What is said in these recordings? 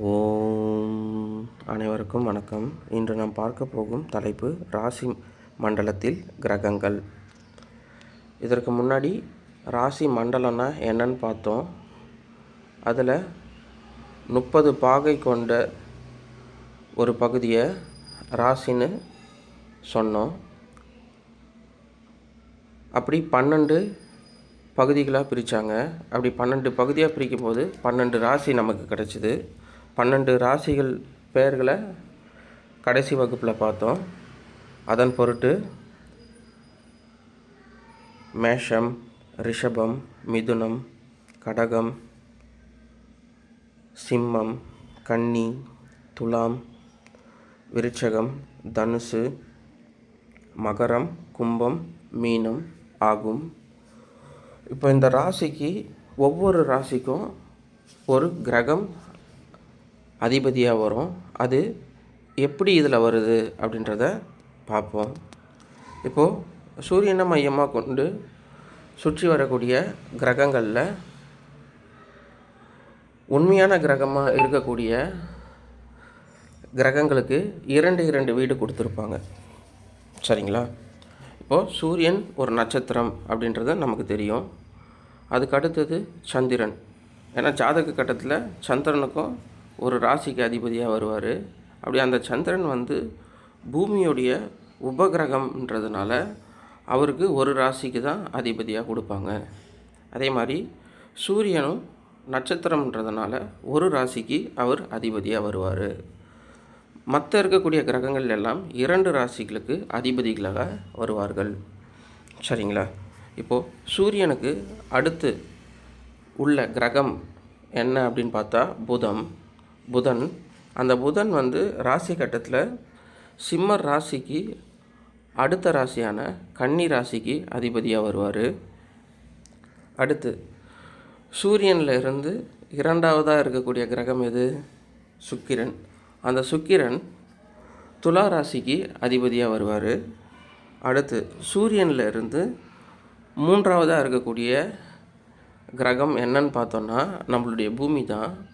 ஓம். அனைவருக்கும் வணக்கம். இன்று நாம் பார்க்க போகும் தலைப்பு ராசி மண்டலத்தில் கிரகங்கள். இதற்கு முன்னாடி ராசி மண்டலம்னா என்னன்னு பார்த்தோம். அதில் முப்பது பாகை கொண்ட ஒரு பகுதியை ராசின்னு சொன்னோம். அப்படி பன்னெண்டு பகுதிகளாக பிரித்தாங்க அப்படி பன்னெண்டு பகுதியாக பிரிக்கும் போது பன்னெண்டு ராசி நமக்கு கிடச்சிது. பன்னெண்டு ராசிகள் பெயர்களை கடைசி வகுப்பில் பார்த்தோம். அதன் பொருட்டு மேஷம் ரிஷபம் மிதுனம் கடகம் சிம்மம் கன்னி துலாம் விருச்சகம் தனுசு மகரம் கும்பம் மீனம் ஆகும். இப்போ இந்த ராசிக்கு ஒவ்வொரு ராசிக்கும் ஒரு கிரகம் அதிபதியாக வரும். அது எப்படி இதில் வருது அப்படின்றத பார்ப்போம். இப்போது சூரியனை மையமாக கொண்டு சுற்றி வரக்கூடிய கிரகங்களில் உண்மையான கிரகமாக இருக்கக்கூடிய கிரகங்களுக்கு இரண்டு இரண்டு வீடு கொடுத்துருப்பாங்க. சரிங்களா? இப்போது சூரியன் ஒரு நட்சத்திரம் அப்படின்றது நமக்கு தெரியும். அதுக்கு அடுத்தது சந்திரன். ஏன்னா ஜாதக கட்டத்தில் சந்திரனுக்கும் ஒரு ராசிக்கு அதிபதியாக வருவார். அப்படி அந்த சந்திரன் வந்து பூமியுடைய உபகிரகம்ன்றதுனால அவருக்கு ஒரு ராசிக்கு தான் அதிபதியாக கொடுப்பாங்க. அதே மாதிரி சூரியனும் நட்சத்திரம்ன்றதுனால ஒரு ராசிக்கு அவர் அதிபதியாக வருவார். மற்ற இருக்கக்கூடிய கிரகங்கள் எல்லாம் இரண்டு ராசிகளுக்கு அதிபதிகளாக வருவார்கள். சரிங்களா? இப்போது சூரியனுக்கு அடுத்து உள்ள கிரகம் என்ன அப்படின்னு பார்த்தா புதம் புதன் அந்த புதன் வந்து ராசி கட்டத்தில் சிம்மர் ராசிக்கு அடுத்த ராசியான கன்னி ராசிக்கு அதிபதியாக வருவார். அடுத்து சூரியனில் இருந்து இரண்டாவதாக இருக்கக்கூடிய கிரகம் எது? சுக்கிரன். அந்த சுக்கிரன் துலா ராசிக்கு அதிபதியாக வருவார். அடுத்து சூரியனில் இருந்து மூன்றாவதாக இருக்கக்கூடிய கிரகம் என்னன்னு பார்த்தோன்னா நம்மளுடைய பூமி தான்.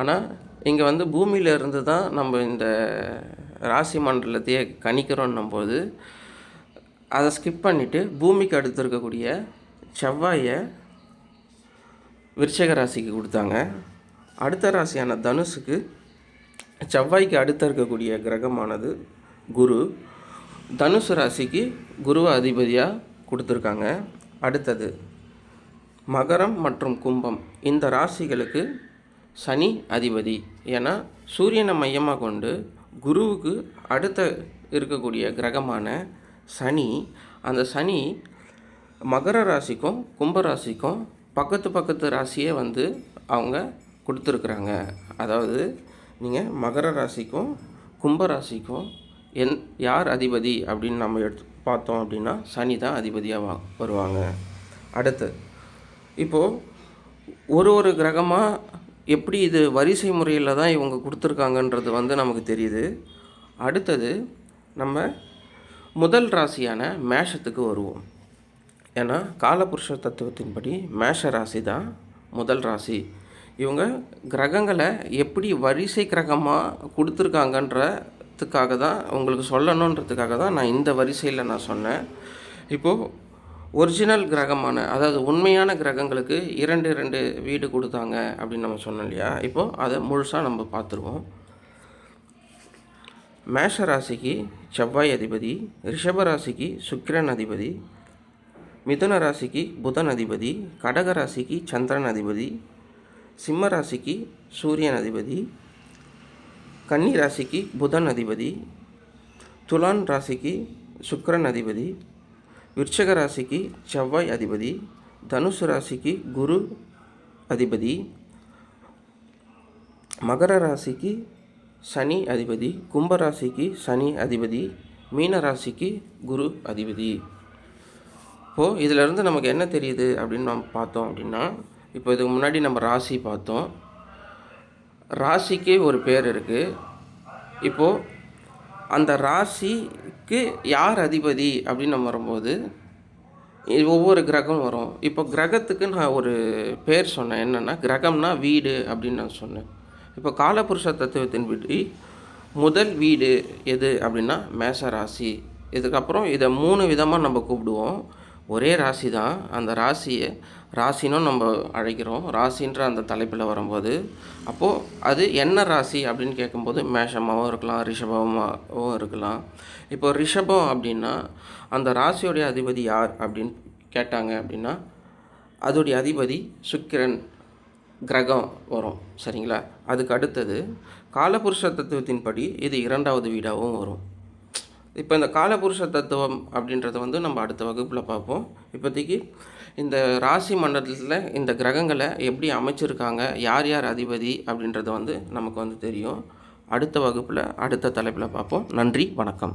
ஆனால் இங்கே வந்து பூமியில இருந்து தான் நம்ம இந்த ராசி மண்டலத்தையே கணிக்கிறோன்னும் போது அதை ஸ்கிப் பண்ணிவிட்டு பூமிக்கு அடுத்து இருக்கக்கூடிய செவ்வாயை விருச்சக ராசிக்கு கொடுத்தாங்க. அடுத்த ராசியான தனுசுக்கு செவ்வாய்க்கு அடுத்த இருக்கக்கூடிய கிரகமானது குரு. தனுசு ராசிக்கு குருவை அதிபதியாக கொடுத்துருக்காங்க. அடுத்தது மகரம் மற்றும் கும்பம் இந்த ராசிகளுக்கு சனி அதிபதி. ஏன்னா சூரியனை மையமாக கொண்டு குருவுக்கு அடுத்த இருக்கக்கூடிய கிரகமான சனி அந்த சனி மகர ராசிக்கும் கும்ப ராசிக்கும் பக்கத்து பக்கத்து ராசியே வந்து அவங்க கொடுத்துருக்குறாங்க. அதாவது நீங்கள் மகர ராசிக்கும் கும்ப ராசிக்கும் என் யார் அதிபதி அப்படின்னு நம்ம எடுத்து பார்த்தோம் அப்படின்னா சனி தான் அதிபதியாக வா வருவாங்க. அடுத்து இப்போது ஒரு ஒரு கிரகமாக எப்படி இது வரிசை முறையில் தான் இவங்க கொடுத்துருக்காங்கன்றது வந்து நமக்கு தெரியுது. அடுத்தது நம்ம முதல் ராசியான மேஷத்துக்கு வருவோம். ஏன்னா காலபுருஷ தத்துவத்தின்படி மேஷ ராசி தான் முதல் ராசி. இவங்க கிரகங்களை எப்படி வரிசை கிரகமாக கொடுத்துருக்காங்கன்றதுக்காக தான் உங்களுக்கு சொல்லணுன்றதுக்காக தான் நான் இந்த வரிசையில் நான் சொன்னேன். இப்போது ஒரிஜினல் கிரகமான அதாவது உண்மையான கிரகங்களுக்கு இரண்டு இரண்டு வீடு கொடுத்தாங்க அப்படின்னு நம்ம சொன்னோம் இல்லையா? இப்போது அதை முழுசாக நம்ம பார்த்துருவோம். மேஷ ராசிக்கு செவ்வாய் அதிபதி ரிஷப ராசிக்கு சுக்கிரன் அதிபதி மிதுன ராசிக்கு புதன் அதிபதி கடக ராசிக்கு சந்திரன் அதிபதி சிம்ம ராசிக்கு சூரியன் அதிபதி கன்னி ராசிக்கு புதன் அதிபதி துலான் ராசிக்கு சுக்கரன் அதிபதி விருச்சக ராசிக்கு செவ்வாய் அதிபதி தனுசு ராசிக்கு குரு அதிபதி மகர ராசிக்கு சனி அதிபதி கும்ப ராசிக்கு சனி அதிபதி மீன ராசிக்கு குரு அதிபதி. இப்போது இதிலிருந்து நமக்கு என்ன தெரியுது அப்படின்னு நம்ம பார்த்தோம் அப்படின்னா இப்போ இதுக்கு முன்னாடி நம்ம ராசி பார்த்தோம். ராசிக்கே ஒரு பேர் இருக்குது இப்போது அந்த ராசி கிரகத்துக்கு யார் அதிபதி அப்படின்னு நம்ம வரும்போது ஒவ்வொரு கிரகம் வரும். இப்போ கிரகத்துக்கு நான் ஒரு பேர் சொன்னேன். என்னென்னா கிரகம்னா வீடு அப்படின்னு நான் சொன்னேன். இப்போ காலபுருஷ தத்துவத்தின்படி முதல் வீடு எது அப்படின்னா மேச ராசி இதுக்கப்புறம் இதை மூணு விதமாக நம்ம கூப்பிடுவோம். ஒரே ராசி தான் அந்த ராசியை ராசினும் நம்ம அழைக்கிறோம். ராசின்ற அந்த தலைப்பில் வரும்போது அப்போது அது என்ன ராசி அப்படின்னு கேட்கும்போது மேஷமாகவும் இருக்கலாம் ரிஷபமாகவும் இருக்கலாம். இப்போ ரிஷபம் அப்படின்னா அந்த ராசியோடைய அதிபதி யார் அப்படின்னு கேட்டாங்க அப்படின்னா அதோடைய அதிபதி சுக்கிரன் கிரகம் வரும். சரிங்களா? அதுக்கு அடுத்தது காலபுருஷ தத்துவத்தின்படி இது இரண்டாவது வீடாகவும் வரும். இப்போ இந்த காலபுருஷ தத்துவம் அப்படின்றத வந்து நம்ம அடுத்த வகுப்பில் பார்ப்போம். இப்போதைக்கு இந்த ராசி மண்டலத்தில் இந்த கிரகங்களை எப்படி அமைச்சிருக்காங்க யார் யார் அதிபதி அப்படின்றது வந்து நமக்கு வந்து தெரியும். அடுத்த வகுப்பில் அடுத்த தலைப்பில் பார்ப்போம். நன்றி வணக்கம்.